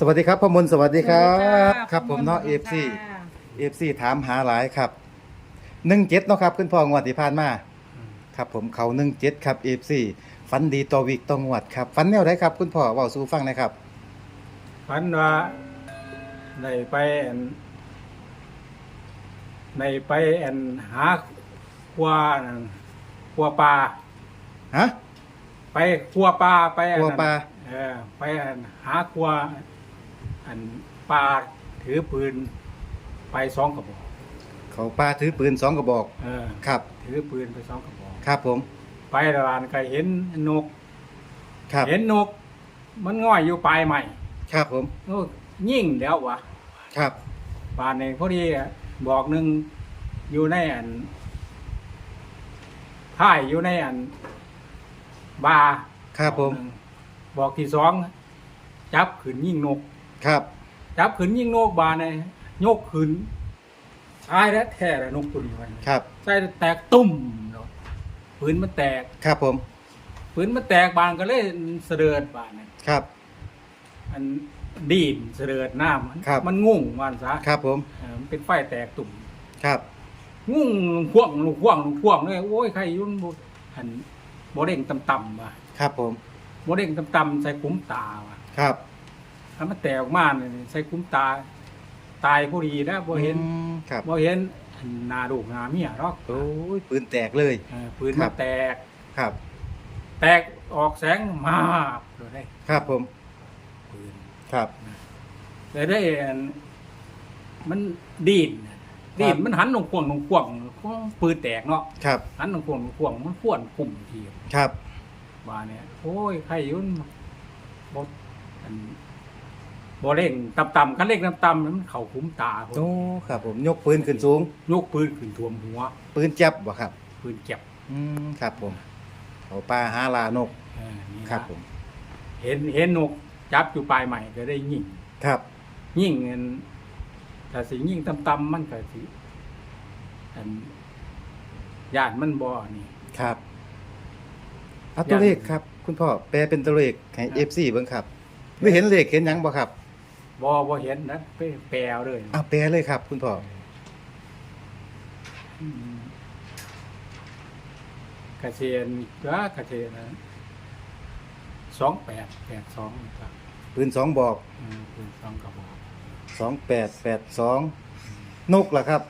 สวัสดีครับพ่อมนต์สวัสดีครับสวัสดีค่ะครับผมเนาะเอฟซีค่ะเอฟซีถามหาหลายครับหนึ่งเจ็ดเนาะครับคุณพ่องวดที่ผ่านมาครับผมเขาหนึ่งเจ็ดครับเอฟซีฟันดีต่อวิกต่องวดครับฟันแนวไหนครับคุณพ่อเว่าสู่ฟังหนะครับฝันว่าได้ไปอันได้ไปอันหาครัวนั่นครัวปลาฮะไปครัวปลาไปอันครัวนั้นปลาเออไปอันหาครัว อันปลาถือปืนไปสองกระบอกเขาปลาถือปืนสองกระบอก เออ ครับ ถือปืนไปสองกระบอก ครับผม ไปร้านก็เห็นนก ครับ เห็นนก มันง่อยอยู่ปลายใหม่ครับผม โอ้ยิ่งแล้ววะครับ ป่านนี้พอดีบอกหนึ่งอยู่ในอันพ่ายอยู่ในอัน บาร์ครับผมอกหนึ่งบอกที่สองจับขืนยิ่งนก ครับจับขืนยิ่งนกบาร์ในยกขืนตายแล้วแท้แล้วนกตัวนี้มันครับใช่แตกตุ่มเนาะปืนมันแตกครับผมปืนมันแตกบานก็เลยเสด็จบานเนี่ยครับ อันดีนเสด็จน้ำมันครับ มันงุ่งมันซะครับผมเออมันเป็นไฟแตกตุ่มครับงุ่งพ่วงลูกพ่วงลูกพ่วงเลยโอ้ยใครอยุ่นบ่หันโบเด้งต่ำๆว่ะครับผมโบเด้งต่ำๆใส่คุ้มตาว่ะครับ ถ้ามันแตกออกมาเนี่ยใส่คุ้มตา ตายผู้ดีแล้วบ่เห็นอืมครับบ่เห็นหนาดูกหนาเมียหรอกโอ้ยปืนแตกเลย เออปืนครัมาบแตก ครับ แตกออกแสงมาบเลยได้ครับผมปืนครับแต่ได้อันมันดีนดีนมันหันลงควงลงควงปืนแตกเนาะครับหันลงควงลงควงมันขวนกลุ่มที ครับบาเนี่ยโอ้ยใครอยุ่นบอัน บ่เร่งต่ำๆกันเร่งต่ำๆมันเข่าคุ้มตาพุ่นโอ้ครับผมยกปืนขึ้นสูง ยกปืนขึ้นท่วมหัว ปืนจับบ่ครับ ปืนเจ็บอืมครับผมเขาปลาหาลานกเออนี่นะครับผม เห็นเห็นนกจับอยู่ปลายใหม่ก็ได้ยิงครับยิงเงินถ้าสิยิงต่ำๆมันก็สิอันญาติมันบ่นี่ ครับเอาตัวเลขครับ คุณพ่อแปลเป็นตัวเลขให้ครับเอฟซีเบิ่งครับไม่เห็นเลขเห็นหยังบ่ครับ บ่บ่เห็นนะไปแปลเอาเลยเอาแปลเลยครับ คุณพ่ออืมกระเทียนก็กระเทียนนะสองแปดแปดสองครับปืนสองบอกอืมปืนสองกระบอกสองแปดแปดสองนกล่ะครับ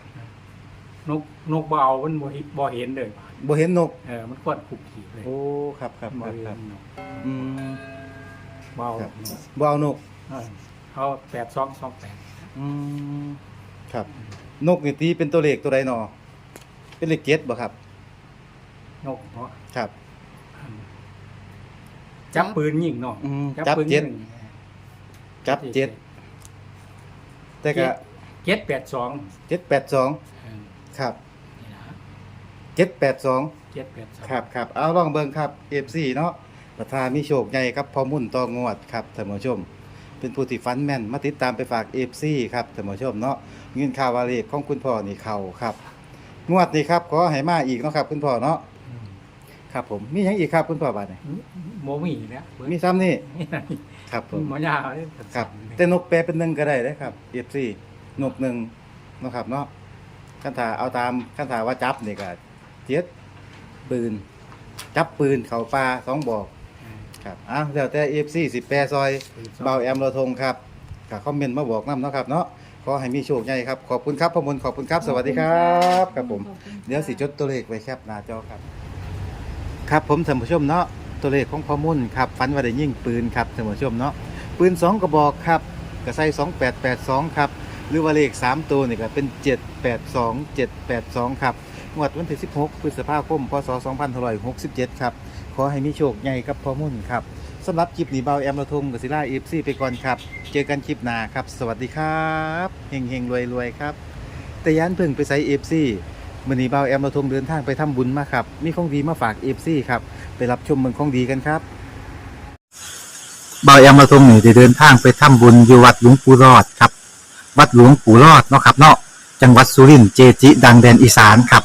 นกนกเบเอามันบ่เห็นบ่เห็นเลยบาดบ่เห็นนก เออมันควนคุกขีเลยโอ้ครับครับคบ่รับเห็ครับนนกอืมเบาครับบ่เอานก เออ เขาแปดสองสองแปดอืมครับ นกนี่ตีเป็นตัวเลขตัวใดหนอ เป็นเลขเจ็ดบ่ครับ นกเนาะครับ จับปืนยิงเนาะอืมจับปืนเจ็ดยิงจับเจ็ดแต่ก็เจ็ดแปดสองเจ็ดแปดสองเออครับนี่นะเจ็ดแปดสองเจ็ดแปดสองครับครับเอาลองเบิ่งครับ FC เนาะประธานมีโชคใหญ่ครับพอมุ่นต่องวดครับท่านผู้ชม เป็นผู้ที่ฟันแม่น มาติดตามไปฝาก FC ครับท่านผู้ชมเนาะเงินข่าววาเลขของคุณพ่อนี่เข้าครับ งวดนี้ครับขอให้มาอีกเนาะครับ คุณพ่อเนาะอืมครับผมมีหยังอีกครับคุณพ่อบาดนี้โมมีแล้วมีซ้ำนี่นี่นะครับผมหมอยาวเลยครับ แต่นกแปลเป็นหนึ่งก็ได้เลยครับ FC นกหนึ่งเนาะครับเนาะคันถาเอาตามคันถาว่าจับนี่ก็เจ็ดปืน จับปืนเข้าป่าสองบอก ครับอ้าวแล้วแต่ FC สิแปรซอยเบาแอมเราทงครับก็คอมเมนต์มาบอกนำเนาะครับเนาะขอให้มีโชคใหญ่ครับ ขอบคุณครับพ่อมนต์ขอบคุณครับ สวัสดีครับครับผม ขอณเดี๋ยวสิจดตัวเลขไว้ครับหน้าจอครับ ครับผมท่านผู้ชมเนาะตัวเลขของพ่อมุ่นครับฟันว่าได้ยิงปืนครับท่านผู้ชมเนาะปืน 2 กระบอกครับก็ใส่2882 ครับ หรือว่าเลข 3 ตัวนี่ก็เป็น 782 782 ครับ งวดวันที่ 16 พฤษภาคม พศ 2567 ครับ ขอให้มีโชคใหญ่ครับพ่อมุ่นครับสำหรับคลิปนี้เบาแอมระทงกับศิลาเอฟซีไปก่อนครับ เจอกันคลิปหน้าครับ สวัสดีครับเฮงเฮงรวยรวยครับ แต่ยันเพิ่งไปใส่เอฟซีมื่อนี้เบาแอมระทงเดินทางไปทำบุญมาครับ มีของดีมาฝากเอฟซีครับ ไปรับชมเมืองของดีกันครับเบาแอมระทงนี่ได้เดินทางไปทำบุญอยู่วัดหลวงปู่รอดครับ วัดหลวงปู่รอดเนาะครับเนาะจังหวัดสุรินทร์เจจิ ดังแดนอีสานครับ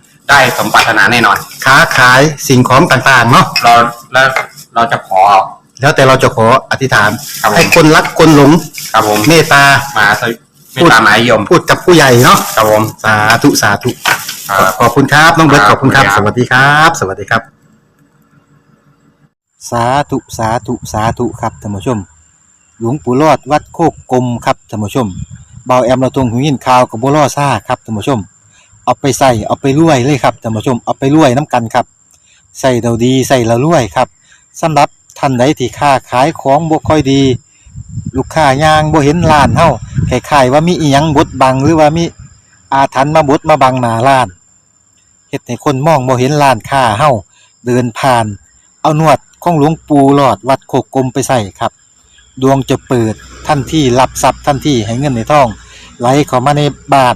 ได้สมปรารถนาแน่นอน ค้าขายสิ่งของต่างๆเนาะเราแล้วเราจะขอ แล้วแต่เราจะขออธิษฐาน ครับผม ให้คนรักคนหลงครับผมเมตตา มาสวิไม่ตามหมายยมพูดกับผู้ใหญ่เนาะครับผม สาธุสาธุครับ ขอบคุณครับน้องเบิร์ตคขรับอบคุณครับขอบสคุณครับวัสดีครับ สวัสดีครับ สาธุสาธุสาธุครับท่านผู้ชม หลวงปู่รอดวัดโคกกลมครับท่านผู้ชมเบาแอมเราตรงหูยินข่าวกับบัวล่อซ่าครับท่านผู้ชม เอาไปใส่เอาไปรวยเลยครับท่านผู้ชมเอาไปรวยน้ำกันครับใส่เราดีใส่เรารวยครับสำหรับท่านใดที่ค้าขายของบ่ค่อยดี ลูกค้ายางบ่เห็นร้านเฮาคล้ายๆว่ามีอีหยังบดบังหรือว่ามีอาถรรพ์มาบดมาบังหน้าร้านเฮ็ดให้คนมองบ่เห็นร้านค้าเฮาเดินผ่าน เอานวดของหลวงปู่หลอดวัดโคกกลมไปใส่ครับ ดวงจะเปิดทันที่รับทรัพย์ทันที่ให้เงินในท้อง ไหลเข้ามาในบ้าน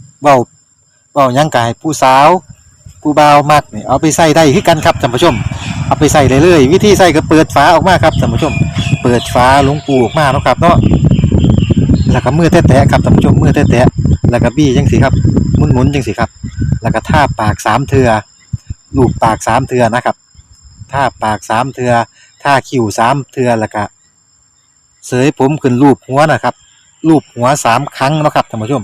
เบาเบายังกายผู้สาวผู้บ่าวมักนี่เอาไปใส่ได้คือกันครับท่านผู้ชม เอาไปใส่เลยเลยวิธีใส่ก็เปิดฝาออกมาครับท่านผู้ชม เปิดฝาหลวงปูออกมาเนาะครับเนาะแล้วก็มือแตะๆครับท่านผู้ชมมือแตะๆแล้วก็บี้จังสิครับหมุนๆจังสิครับ แล้วก็ท่าปากสามเทือลูบปากสามเทือนะครับท่าปากสามเทือท่าคิ้วสามเทือแล้วก็เสยผมขึ้นรูปหัวนะครับรูปหัวสามครั้งนะครับท่านผู้ชม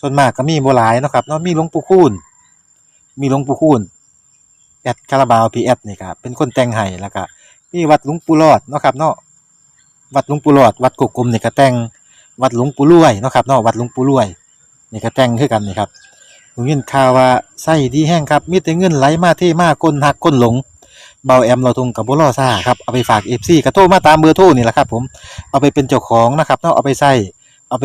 ส่วนมากก็มีบ่หลายเนาะครับเนาะมีหลวงปู่คูณมีหลวงปู่คูณแอดคาราบาวพีแอดนี่ครับเป็นคนแต่งให้แล้วก็มีวัดหลวงปู่รอดเนาะครับเนาะวัดหลวงปู่รอด วัดกกกลมนี่ก็แต่งวัดหลวงปู่รวยเนาะครับเนาะวัดหลวงปู่รวยนี่ก็แต่งคือกันนี่ครับผมยินข่าวว่าไส้ดีแห้งครับมีแต่เงินไหลมาเทมาคนหักคนหลงเบาแอมเราทุงกับบุรอซ่าครับเอาไปฝากเอฟซีกระโทรมาตามเบอร์โทรนี่แหละครับผมเอาไปเป็นเจ้าของนะครับเนาะเอาไปใส่เอาไป